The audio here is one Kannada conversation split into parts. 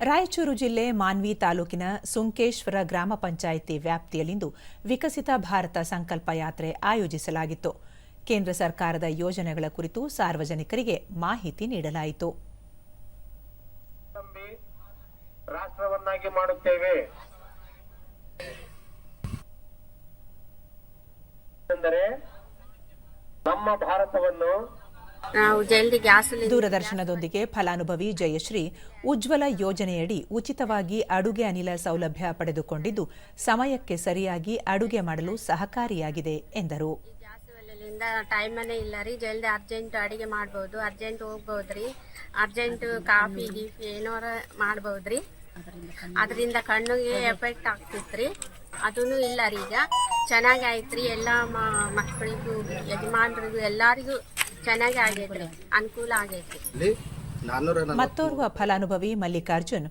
ರಾಯಚೂರು ಜಿಲ್ಲೆ ಮಾನ್ವಿ ತಾಲೂಕಿನ ಸುಂಕೇಶ್ವರ ಗ್ರಾಮ ಪಂಚಾಯಿತಿ ವ್ಯಾಪ್ತಿಯಲ್ಲಿಂದು ವಿಕಸಿತ ಭಾರತ ಸಂಕಲ್ಪ ಯಾತ್ರೆ ಆಯೋಜಿಸಲಾಗಿತ್ತು. ಕೇಂದ್ರ ಸರ್ಕಾರದ ಯೋಜನೆಗಳ ಕುರಿತು ಸಾರ್ವಜನಿಕರಿಗೆ ಮಾಹಿತಿ ನೀಡಲಾಯಿತು. ರಾಷ್ಟ್ರವನ್ನಾಗಿ ಮಾಡುತ್ತೇವೆ. ನಮ್ಮ ಭಾರತವನ್ನು ನಾವು ಜಲ್ದಿ ಗ್ಯಾಸ್ ದೂರದರ್ಶನದೊಂದಿಗೆ ಫಲಾನುಭವಿ ಜಯಶ್ರೀ ಉಜ್ವಲ ಯೋಜನೆಯಡಿ ಉಚಿತವಾಗಿ ಅಡುಗೆ ಅನಿಲ ಸೌಲಭ್ಯ ಪಡೆದುಕೊಂಡಿದ್ದು ಸಮಯಕ್ಕೆ ಸರಿಯಾಗಿ ಅಡುಗೆ ಮಾಡಲು ಸಹಕಾರಿಯಾಗಿದೆ ಎಂದರು. ಟೈಮನೇ ಇಲ್ಲ ರೀ ಜಲ್ದಿ ಅರ್ಜೆಂಟ್ ಅಡಿಗೆ ಮಾಡ್ಬೋದು ಅರ್ಜೆಂಟ್ ಹೋಗ್ಬೋದ್ರಿ ಅರ್ಜೆಂಟ್ ಕಾಫಿ ಗೀಫಿ ಏನಾರ ಮಾಡ್ಬೋದ್ರಿ ಅದರಿಂದ ಕಣ್ಣಿಗೆ ಎಫೆಕ್ಟ್ ಆಗ್ತಿತ್ರಿ ಅದೂ ಇಲ್ಲ ರೀ ಈಗ. ಚೆನ್ನಾಗಿ ರೀ ಎಲ್ಲ ಮಕ್ಕಳಿಗೂ ಯಜಮಾನ್ರಿಗೂ ಎಲ್ಲರಿಗೂ ಚೆನ್ನಾಗಿ ಅನುಕೂಲ ಮತ್ತೋರ್ವ ಫಲಾನುಭವಿ ಮಲ್ಲಿಕಾರ್ಜುನ್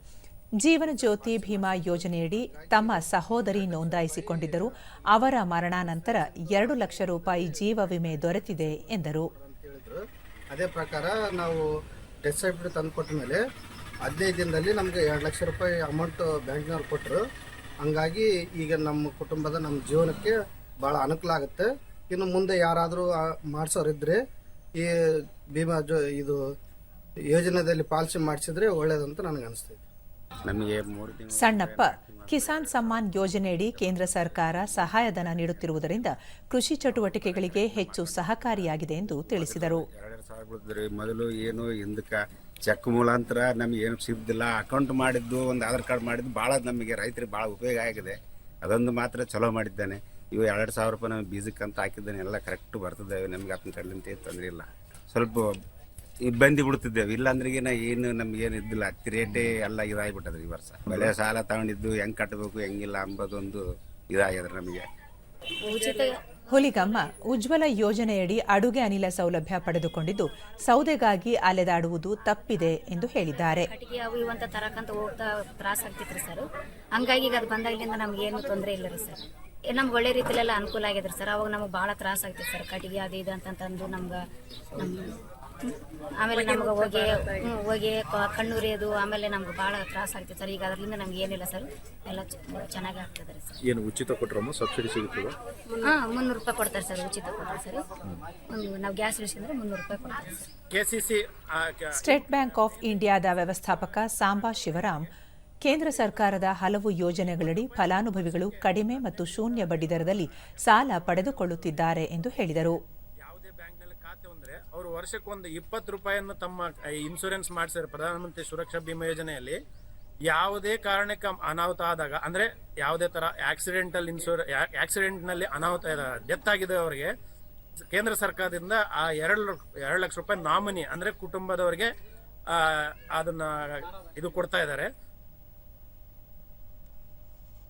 ಜೀವನ ಜ್ಯೋತಿ ಭೀಮಾ ಯೋಜನೆಯಡಿ ತಮ್ಮ ಸಹೋದರಿ ನೋಂದಾಯಿಸಿಕೊಂಡಿದ್ದರು. ಅವರ ಮರಣಾನಂತರ ಎರಡು ಲಕ್ಷ ರೂಪಾಯಿ ಜೀವ ವಿಮೆ ದೊರೆತಿದೆ ಎಂದರು. ಅಂತ ಹೇಳಿದ್ರು. ಅದೇ ಪ್ರಕಾರ ನಾವು ಡೆತ್ ಸರ್ಟಿಫಿಕೇಟ್ ತಂದು ಕೊಟ್ಟ ಮೇಲೆ ಹದಿನೈದು ದಿನದಲ್ಲಿ ನಮಗೆ ಎರಡು ಲಕ್ಷ ರೂಪಾಯಿ ಅಮೌಂಟ್ ಬ್ಯಾಂಕ್ನವ್ರು ಕೊಟ್ಟರು ಹಂಗಾಗಿ ಈಗ ನಮ್ಮ ಕುಟುಂಬದ ನಮ್ಮ ಜೀವನಕ್ಕೆ ಭಾಳ ಅನುಕೂಲ ಆಗುತ್ತೆ. ಇನ್ನು ಮುಂದೆ ಯಾರಾದರೂ ಮಾಡಿಸೋರಿದ್ರೆ ಈ ಭೀಮಾ ಜೋ ಇದು ಯೋಜನೆಯಲ್ಲಿ ಪಾಲಿಸಿ ಮಾಡಿಸಿದ್ರೆ ಒಳ್ಳೇದಂತ ನನಗೆ ಅನಿಸ್ತೈತೆ ನಮಗೆ ಮೂರು ತಿಂಗಳು ಸಣ್ಣಪ್ಪ ಕಿಸಾನ್ ಸಮ್ಮಾನ್ ಯೋಜನೆಯಡಿ ಕೇಂದ್ರ ಸರ್ಕಾರ ಸಹಾಯಧನ ನೀಡುತ್ತಿರುವುದರಿಂದ ಕೃಷಿ ಚಟುವಟಿಕೆಗಳಿಗೆ ಹೆಚ್ಚು ಸಹಕಾರಿಯಾಗಿದೆ ಎಂದು ತಿಳಿಸಿದರು. ಎರಡು ಸಾವಿರ ಬೀಳ್ತದ್ರಿ ಮೊದಲು ಏನು ಹಿಂದಕ್ಕೆ ಚೆಕ್ ಮೂಲಾಂತರ ನಮ್ಗೆ ಏನು ಸಿಗ್ದಿಲ್ಲ. ಅಕೌಂಟ್ ಮಾಡಿದ್ದು ಒಂದು ಆಧಾರ್ ಕಾರ್ಡ್ ಮಾಡಿದ್ದು ಭಾಳ ನಮಗೆ ರೈತರಿಗೆ ಭಾಳ ಉಪಯೋಗ ಆಗಿದೆ. ಅದೊಂದು ಮಾತ್ರ ಚಲೋ ಮಾಡಿದ್ದಾನೆ. ಇವು ಎರಡು ಸಾವಿರ ರೂಪಾಯಿ ನಾವು ಬೀಜಕ್ಕೆ ಅಂತ ಹಾಕಿದ್ದಾನೆ ಎಲ್ಲ ಕರೆಕ್ಟ್ ಬರ್ತದೆ ನಮ್ಗೆ ಅದನ್ನ ಕಡಲಿಂತ ತೊಂದರೆ ಇಲ್ಲ. ಸ್ವಲ್ಪ ಇಬ್ಬಂದಿ ಬಿಡ್ತಿದ್ದೇವೆ ಇಲ್ಲಾಂದ್ರೆ ಏನ ಏನು ನಮ್ಗೆ ಏನು ಇದ್ದಿಲ್ಲ ಹತ್ತಿ ರೇಟೇ ಎಲ್ಲ ಇದಾಗ್ಬಿಟ್ಟದ್ರಿ ಈ ವರ್ಷ. ಬೆಳೆ ಸಾಲ ತಗೊಂಡಿದ್ದು ಹೆಂಗ್ ಕಟ್ಟಬೇಕು ಹೆಂಗಿಲ್ಲ ಅಂಬೋದೊಂದು ಇದಾಗ್ಯದ್ರಿ ನಮಗೆ. ಹುಲಿಗಮ್ಮ ಉಜ್ವಲ ಯೋಜನೆಯಡಿ ಅಡುಗೆ ಅನಿಲ ಸೌಲಭ್ಯ ಪಡೆದುಕೊಂಡಿದ್ದು ಸೌದೆಗಾಗಿ ಅಲೆದಾಡುವುದು ತಪ್ಪಿದೆ ಎಂದು ಹೇಳಿದ್ದಾರೆ. ಕಟ್ಟಿಗೆ ಅವು ತರಕಂತ ಹೋಗ್ತಾ ತ್ರಾಸ ಆಗ್ತಿತ್ರಿ ಸರ್. ಹಂಗಾಗಿ ಈಗ ಅದು ಬಂದಾಗಿಂದ ನಮ್ಗೆ ಏನು ತೊಂದರೆ ಇಲ್ಲ ರೀ ಸರ್. ನಮ್ಗೆ ಒಳ್ಳೆ ರೀತಿಲೆಲ್ಲ ಅನುಕೂಲ ಆಗಿದ್ರು ಸರ್. ಅವಾಗ ನಮಗೆ ಭಾಳ ತ್ರಾಸ ಆಗ್ತಿತ್ತು ಸರ್. ಕಟ್ಟಿಗೆ ಅದು ಇದು ಅಂತಂತಂದು ನಮ್ಗೆ ನಮ್ಮ ಆಮೇಲೆ ನಮ್ಗೆ ಹೋಗಿ ಹೋಗಿ ಕಣ್ಣುರಿಯೋದು ಕಣ್ಣು ಉರಿಯೋದು ಆಮೇಲೆ ನಮ್ಗೆ ಭಾಳ ತ್ರಾಸ ಆಗ್ತಿತ್ತು ಸರ್. ಈಗ ಅದರಿಂದ ನಮ್ಗೆ ಏನಿಲ್ಲ ಸರ್. ಎಲ್ಲ ಚೆನ್ನಾಗಿ ಆಗ್ತದೆ ರೀ ಸರ್. ಏನು ಉಚಿತ ಕೊಟ್ಟರಮ್ಮ ಸಬ್ಸಿಡಿ ಸಿಗುತ್ತದ ಹಾಂ ಮುನ್ನೂರು ರೂಪಾಯಿ ಕೊಡ್ತಾರೆ ಸರ್ ಉಚಿತ ಕೊಡ್ತಾರೆ ಸರ್. ಒಂದು ನಾವು ಗ್ಯಾಸ್ ಇಳಿಸಿದ್ರೆ ಮುನ್ನೂರು ರೂಪಾಯಿ ಕೊಡ್ತಾರೆ ಸರ್. ಸ್ಟೇಟ್ ಬ್ಯಾಂಕ್ ಆಫ್ ಇಂಡಿಯಾದ ವ್ಯವಸ್ಥಾಪಕ ಸಾಂಬಾ ಶಿವರಾಮ್ ಕೇಂದ್ರ ಸರ್ಕಾರದ ಹಲವು ಯೋಜನೆಗಳಡಿ ಫಲಾನುಭವಿಗಳು ಕಡಿಮೆ ಮತ್ತು ಶೂನ್ಯ ಬಡ್ಡಿ ದರದಲ್ಲಿ ಸಾಲ ಪಡೆದುಕೊಳ್ಳುತ್ತಿದ್ದಾರೆ ಎಂದು ಹೇಳಿದರು. ಯಾವುದೇ ಬ್ಯಾಂಕ್ನಲ್ಲಿ ಖಾತೆ ಅಂದ್ರೆ ಅವರು ವರ್ಷಕ್ಕೊಂದು ಇಪ್ಪತ್ತು ರೂಪಾಯಿಯನ್ನು ತಮ್ಮ ಇನ್ಶೂರೆನ್ಸ್ ಮಾಡಿಸಿದ್ರೆ ಪ್ರಧಾನಮಂತ್ರಿ ಸುರಕ್ಷಾ ಬಿಮಾ ಯೋಜನೆಯಲ್ಲಿ. ಯಾವುದೇ ಕಾರಣಕ್ಕೆ ಅನಾಹುತ ಆದಾಗ, ಅಂದ್ರೆ ಯಾವುದೇ ತರ ಆಕ್ಸಿಡೆಂಟಲ್ ಇನ್ಶೂರ್ ಆಕ್ಸಿಡೆಂಟ್ನಲ್ಲಿ ಅನಾಹುತ ಡೆತ್ ಆಗಿದೆ ಅವರಿಗೆ, ಕೇಂದ್ರ ಸರ್ಕಾರದಿಂದ ಆ ಎರಡು ಎರಡು ಲಕ್ಷ ರೂಪಾಯಿ ನಾಮಿನಿ ಅಂದ್ರೆ ಕುಟುಂಬದವರಿಗೆ ಅದನ್ನ ಇದು ಕೊಡ್ತಾ ಇದ್ದಾರೆ.